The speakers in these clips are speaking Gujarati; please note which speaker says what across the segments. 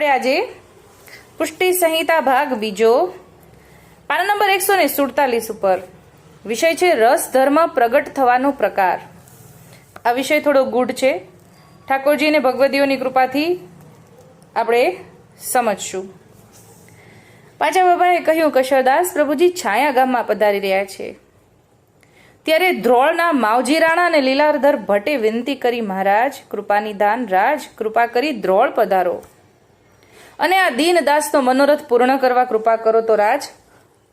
Speaker 1: આપણે આજે પુષ્ટિ સંહિતા ભાગ બીજો, પાના નંબર એકસો ને સુડતાલીસ ઉપર. વિષય છે રસ ધર્મ પ્રગટ થવાનો પ્રકાર. આ વિષય થોડો ગુઢ છે. ઠાકોરજી અને ભગવદીઓની કૃપાથી આપણે સમજશું. પાછા બાબાએ કહ્યું, કશરદાસ, પ્રભુજી છાયા ગામમાં પધારી રહ્યા છે. ત્યારે ધ્રોળના માવજી રાણા અને લીલાધર ભટ્ટે વિનંતી કરી, મહારાજ, કૃપાની દાન રાજ, કૃપા કરી ધ્રોળ પધારો. અને આ દીનદાસનો મનોરથ પૂર્ણ કરવા કૃપા કરો તો રાજ,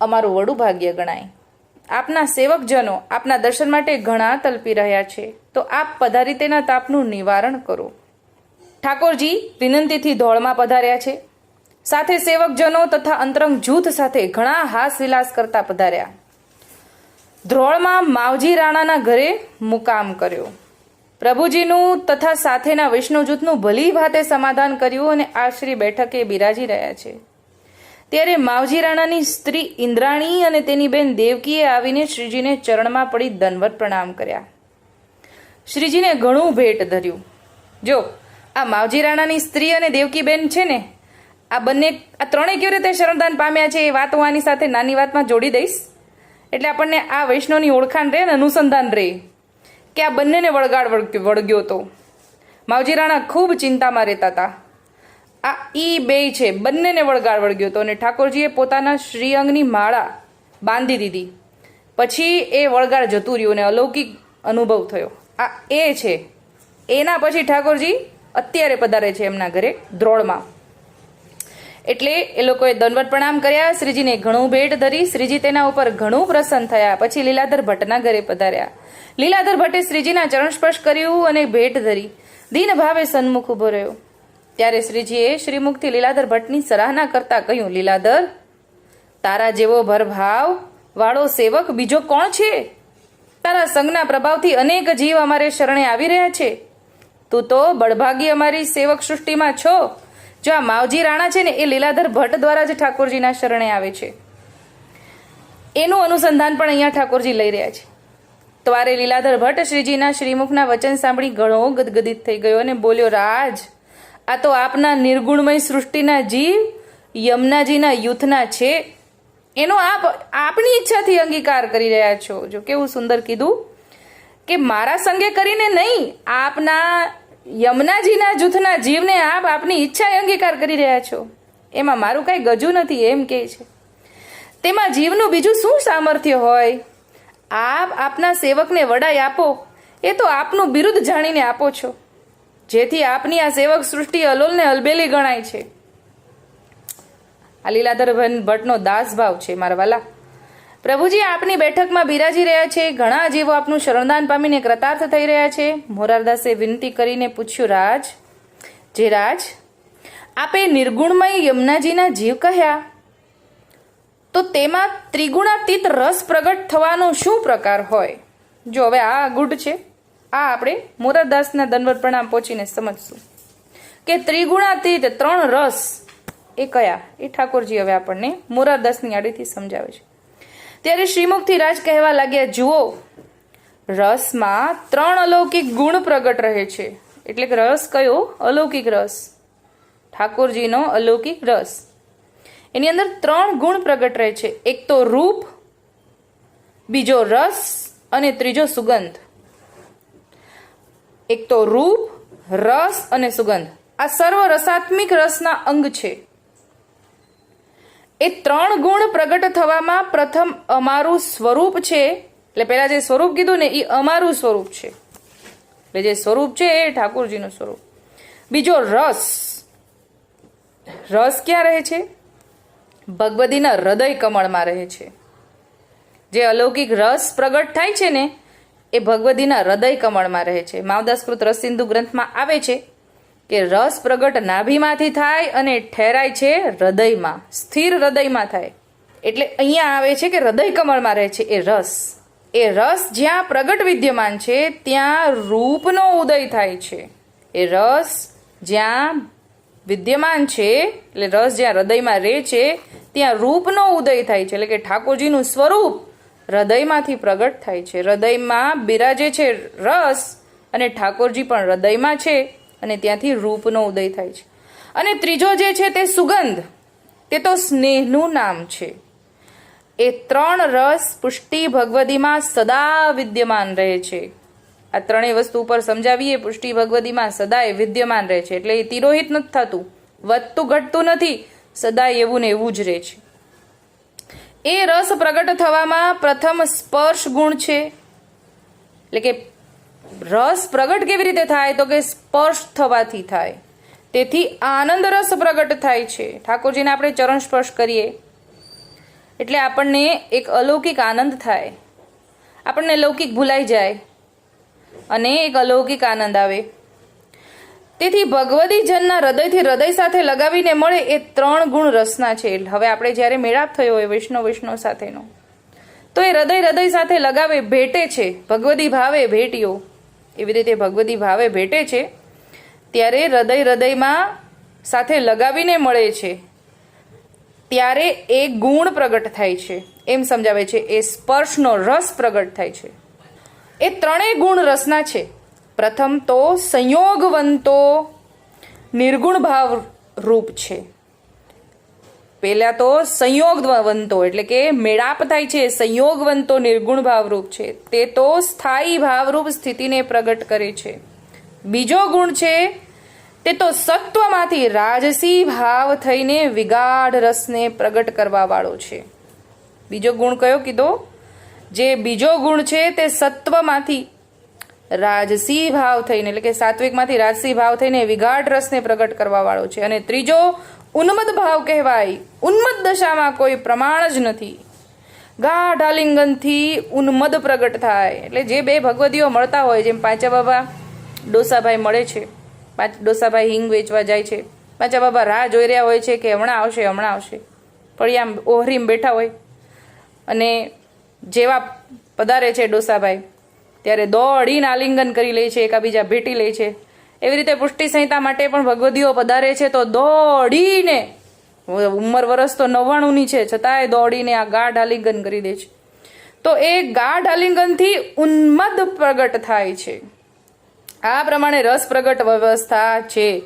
Speaker 1: અમારું વડું ભાગ્ય ગણાય. આપના સેવકજનો આપના દર્શન માટે ઘણા તલપી રહ્યા છે, તો આપ પધારી તેના તાપનું નિવારણ કરો. ઠાકોરજી વિનંતીથી ધોળમાં પધાર્યા છે. સાથે સેવકજનો તથા અંતરંગ જૂથ સાથે ઘણા હાસ વિલાસ કરતા પધાર્યા. ધ્રોળમાં માવજી રાણાના ઘરે મુકામ કર્યો. પ્રભુજીનું તથા સાથેના વૈષ્ણવ જૂથનું ભલી ભાતે સમાધાન કર્યું અને આશરી બેઠકે બિરાજી રહ્યા છે. ત્યારે માવજી રાણાની સ્ત્રી ઇન્દ્રાણી અને તેની બેન દેવકીએ આવીને શ્રીજીને ચરણમાં પડી દંડવત પ્રણામ કર્યા. શ્રીજીને ઘણું ભેટ ધર્યું. જો, આ માવજી રાણાની સ્ત્રી અને દેવકી બેન છે ને, આ બંને, આ ત્રણેય કેવી રીતે શરણદાન પામ્યા છે એ વાત હું આની સાથે નાની વાતમાં જોડી દઈશ. એટલે આપણને આ વૈષ્ણવની ઓળખાણ રહે ને અનુસંધાન રહે. કે આ બંનેને વળગાડ વળગ્યો હતો માવજી રાણા ખૂબ ચિંતામાં રહેતા હતા. આ ઈ બે છે, બંનેને વળગાડ વળગ્યો હતો અને ઠાકોરજીએ પોતાના શ્રીઅંગની માળા બાંધી દીધી. પછી એ વળગાડ જતું રહ્યું અને અલૌકિક અનુભવ થયો. આ એ છે. એના પછી ઠાકોરજી અત્યારે પધારે છે એમના ઘરે દ્રોળમાં એટલે એ લોકોએ દંડવત પ્રણામ કર્યા, શ્રીજીને ઘણું ભેટ ધરી, શ્રીજી તેના ઉપર ઘણું પ્રસન્ન થયા. પછી લીલાધર ભટ્ટના ઘરે પધાર્યા. લીલાધર ભટ્ટે શ્રીજીના ચરણ સ્પર્શ કર્યું અને ભેટ ધરી. દીન ભાવે સન્મુખ ઊભો રહ્યો. ત્યારે શ્રીજીએ શ્રીમુખથી લીલાધર ભટ્ટની સરાહના કરતા કહ્યું, લીલાધર, તારા જેવો ભરભાવ વાળો સેવક બીજો કોણ છે? તારા સંઘના પ્રભાવથી અનેક જીવ અમારે શરણે આવી રહ્યા છે. તું તો બળભાગી અમારી સેવક સૃષ્ટિમાં છો. જો આ માવજી રાણા છે ને, એ લીલાધર ભટ્ટ દ્વારા જ ઠાકોરજીના શરણે આવે છે. એનું અનુસંધાન પણ અહીંયા ઠાકોરજી લઈ રહ્યા છે. દ્વારે લીલાધર ભટ્ટ શ્રીજીના શ્રીમુખના વચન સાંભળી ઘણો ગદગદિત થઈ ગયો અને બોલ્યો, રાજ, આ તો આપના નિર્ગુણમય સૃષ્ટિના જીવ, યમુનાજીના યુથના છે. એનો આપ, આપની ઈચ્છાથી અંગીકાર કરી રહ્યા છો. જો કેવું સુંદર કીધું કે મારા સંગે કરીને નહીં, આપના યમુનાજીના જૂથના જીવને આપ આપની ઈચ્છાએ અંગીકાર કરી રહ્યા છો. એમાં મારું કાંઈ ગજુ નથી, એમ કહે છે. તેમાં જીવનું બીજું શું સામર્થ્ય હોય? આપ આપના સેવકને વડાઈ આપો. એ તો આપનું બિરુદ જાણીને આપો છો. જેથી આપની આ સેવક સૃષ્ટિ અલોલને અલબેલી ગણાય છે. આ લીલાધર ભટ્ટનો દાસ ભાવ છે, મારા વાલા. પ્રભુજી, આપની બેઠકમાં બિરાજી રહ્યા છે. ઘણા જીવો આપનું શરણદાન પામીને કૃતાર્થ થઈ રહ્યા છે. મોરારદાસે વિનંતી કરીને પૂછ્યું, રાજ? જે રાજ? આપે નિર્ગુણમય યમુનાજીના જીવ કહ્યા. તો તેમાં ત્રિગુણાતીત રસ પ્રગટ થવાનો શું પ્રકાર હોય? જો હવે આ ગુડ છે, આ આપણે મોરારદાસના દનવર પ્રણામ પહોંચીને સમજશું કે ત્રિગુણાતીત ત્રણ રસ એ કયા? એ ઠાકોરજી હવે આપણને મોરારદાસની આડીથી સમજાવે છે. ત્યારે શ્રીમુખથી રાજ કહેવા લાગ્યા, જુઓ, રસમાં ત્રણ અલૌકિક ગુણ પ્રગટ રહે છે. એટલે કે રસ કયો? અલૌકિક રસ. ઠાકોરજીનો અલૌકિક રસ. એની અંદર ત્રણ ગુણ પ્રગટ રહે છે. એક તો રૂપ, બીજો રસ અને ત્રીજો સુગંધ. એક તો રૂપ, રસ અને સુગંધ. આ સર્વ રસાત્મિક રસના અંગ છે. એ ત્રણ ગુણ પ્રગટ થવામાં પ્રથમ અમારું સ્વરૂપ છે. એટલે પેલા જે સ્વરૂપ કીધું ને એ અમારું સ્વરૂપ છે. એટલે જે સ્વરૂપ છે એ ઠાકોરજીનું સ્વરૂપ. બીજો રસ. રસ ક્યાં રહે છે? ભગવદીના હૃદય કમળમાં રહે છે. જે અલૌકિક રસ પ્રગટ થાય છે ને, એ ભગવદીના હૃદય કમળમાં રહે છે. માવદાસકૃત રસિંધુ ગ્રંથમાં આવે છે કે રસ પ્રગટ નાભીમાંથી થાય અને ઠેરાય છે હૃદયમાં, સ્થિર હૃદયમાં થાય. એટલે અહીંયા આવે છે કે હૃદય કમળમાં રહે છે એ રસ. એ રસ જ્યાં પ્રગટ વિદ્યમાન છે, ત્યાં રૂપનો ઉદય થાય છે. એ રસ જ્યાં વિદ્યમાન છે એટલે રસ જ્યાં હૃદયમાં રહે છે, ત્યાં રૂપનો ઉદય થાય છે. એટલે કે ઠાકોરજીનું સ્વરૂપ હૃદયમાંથી પ્રગટ થાય છે. હૃદયમાં બિરાજે છે રસ અને ઠાકોરજી પણ હૃદયમાં છે અને ત્યાંથી રૂપનો ઉદય થાય છે. અને ત્રીજો જે છે તે સુગંધ. તે તો સ્નેહનું નામ છે. એ ત્રણ રસ પુષ્ટિ ભગવદીમાં સદા વિદ્યમાન રહે છે. આ ત્રણેય વસ્તુ ઉપર સમજાવીએ, પુષ્ટિ ભગવદીમાં સદાય વિદ્યમાન રહે છે. એટલે એ તિરોહિત નથી થતું. વધતું, ઘટતું નથી. સદાય એવું ને એવું જ રહે છે. એ રસ પ્રગટ થવામાં પ્રથમ સ્પર્શ ગુણ છે. એટલે કે રસ પ્રગટ કેવી રીતે થાય? તો કે સ્પર્શ થવાથી થાય. તેથી આનંદ રસ પ્રગટ થાય છે. ઠાકોરજીને આપણે ચરણ સ્પર્શ કરીએ. એટલે આપણને એક અલૌકિક આનંદ થાય. આપણને લૌકિક ભૂલાઈ જાય. અને એક અલૌકિક આનંદ આવે. તેથી ભગવદી જનના હૃદયથી હૃદય સાથે લગાવીને મળે એ ત્રણ ગુણ રસના છે હવે આપણે જ્યારે મેળાપ થયો હોય વૈષ્ણવ વૈષ્ણવ સાથેનો, તો એ હૃદય હૃદય સાથે લગાવે, ભેટે છે. ભગવદી ભાવે ભેટ્યો એવી રીતે ભગવદી ભાવે ભેટે છે. ત્યારે હૃદય હૃદયમાં સાથે લગાવીને મળે છે. ત્યારે એ ગુણ પ્રગટ થાય છે. એમ સમજાવે છે. એ સ્પર્શનો રસ પ્રગટ થાય છે. એ ત્રણેય ગુણ રસના છે. પ્રથમ તો સંયોગવંતો નિર્ગુણ ભાવ રૂપ છે. પહેલા તો સંયોગવંતો, એટલે કે મેળાપ થાય છે, સંયોગવંતો નિર્ગુણ ભાવરૂપ છે. તે તો સ્થાયી ભાવરૂપ સ્થિતિને પ્રગટ કરે છે. બીજો ગુણ છે, તે તો સત્વમાંથી રાજસી ભાવ થઈને વિગાઢ રસને પ્રગટ કરવા વાળો છે. બીજો ગુણ કયો કીધો? જે બીજો ગુણ છે તે સત્વમાંથી રાજસી ભાવ થઈને, એટલે કે સાત્વિકમાંથી રાજસી ભાવ થઈને વિગાઢ રસને પ્રગટ કરવા વાળો છે. અને ત્રીજો ઉન્મદ ભાવ કહેવાય. ઉન્મદ દશામાં કોઈ પ્રમાણ જ નથી. ગાઢ આલિંગનથી ઉન્મદ પ્રગટ થાય. એટલે જે બે ભગવદીઓ મળતા હોય, જેમ પાંચા બાબા ડોસાભાઈ મળે છે, પાંચ ડોસાભાઈ હિંગ વેચવા જાય છે, પાંચા બાબા રાહ જોઈ રહ્યા હોય છે કે હમણાં આવશે હમણાં આવશે. પણ ઓહરીમ બેઠા હોય. અને જેવા પધારે છે ડોસાભાઈ, ત્યારે દોડીને આલિંગન કરી લે છે, એકાબીજા ભેટી લે છે. એવી રીતે પુષ્ટિ સંહિતા માટે પણ ભગવદીઓ પધારે છે, તો દોડીને, ઉંમર વરસ તો નવ્વાણુંની છે, છતાંય દોડીને આ ગાઢ આલિંગન કરી દે છે. તો એ ગાઢ આલિંગનથી ઉન્મદ પ્રગટ થાય છે. આ પ્રમાણે રસ પ્રગટ વ્યવસ્થા છે.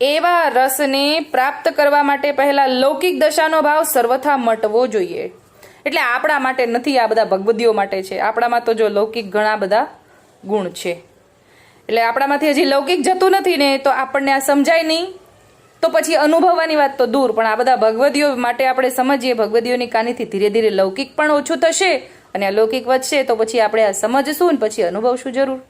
Speaker 1: એવા રસને પ્રાપ્ત કરવા માટે પહેલા લૌકિક દશાનો ભાવ સર્વથા મટવો જોઈએ. એટલે આપણા માટે નથી આ બધા ભગવદીઓ માટે છે. આપણામાં તો જો લૌકિક ઘણા બધા ગુણ છે. એટલે આપણામાંથી હજી લૌકિક જતું નથી ને તો આપણને આ સમજાય નહીં. તો પછી અનુભવવાની વાત તો દૂર, પણ આ બધા ભગવદીઓ માટે આપણે સમજીએ, ભગવદીઓની કાનીથી ધીરે ધીરે લૌકિક પણ ઓછું થશે અને આ લૌકિક વધશે, તો પછી આપણે આ સમજશું ને પછી અનુભવશું જરૂર.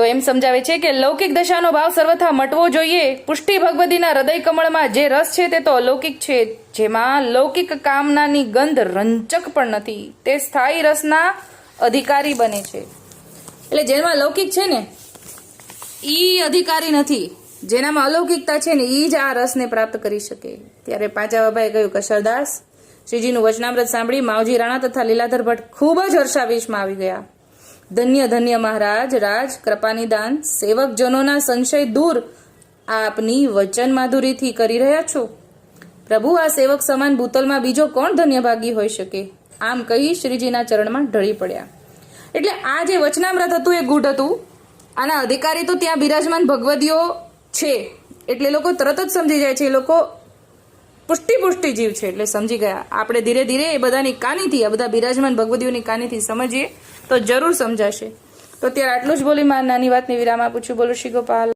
Speaker 1: તો એમ સમજાવે છે કે લૌકિક દશાનો ભાવ સર્વથા મટવો જોઈએ. પુષ્ટિ ભગવદીના હૃદય કમળમાં જે રસ છે તે તો અલૌકિક છે. જેમાં લૌકિક કામનાની ગંધ રંચક પણ નથી. તે સ્થાયી રસના અધિકારી બને છે. એટલે જેમાં લૌકિક છે ને, ઈ અધિકારી નથી. જેનામાં અલૌકિકતા છે ને એ જ આ રસને પ્રાપ્ત કરી શકે. ત્યારે પાંચા બાબાએ કહ્યું કશરદાસ શ્રીજીનું વચનામૃત સાંભળી માવજી રાણા તથા લીલાધર ભટ્ટ ખૂબ જ હર્ષાવેશમાં આવી ગયા. ધન્ય ધન્ય મહારાજ, રાજ, કૃપાનિદાન, સેવકજનોના સંશય દૂર આપની વચન માધુરીથી કરી રહ્યા છો. પ્રભુ, આ સેવક સમાન ભૂતલમાં બીજો કોણ ધન્યભાગી હોઈ શકે? આમ કહી શ્રીજીના ચરણમાં ઢળી પડ્યા. એટલે આ જે વચનામ્રત હતું એ ગુઢ હતું. આના અધિકારી તો ત્યાં બિરાજમાન ભગવદીઓ છે. એટલે લોકો તરત જ સમજી જાય છે. એ લોકો પુષ્ટિ પુષ્ટિ જીવ છે. એટલે સમજી ગયા. આપણે ધીરે ધીરે એ બધાની કાનીથી, આ બધા બિરાજમાન ભગવદીઓની કાનીથી સમજીએ. તો જરૂર સમજાશે. તો અત્યારે આટલું જ બોલી મારા નાની વાતની વિરામ આપું છું. બોલો, શ્રી ગોપાલ.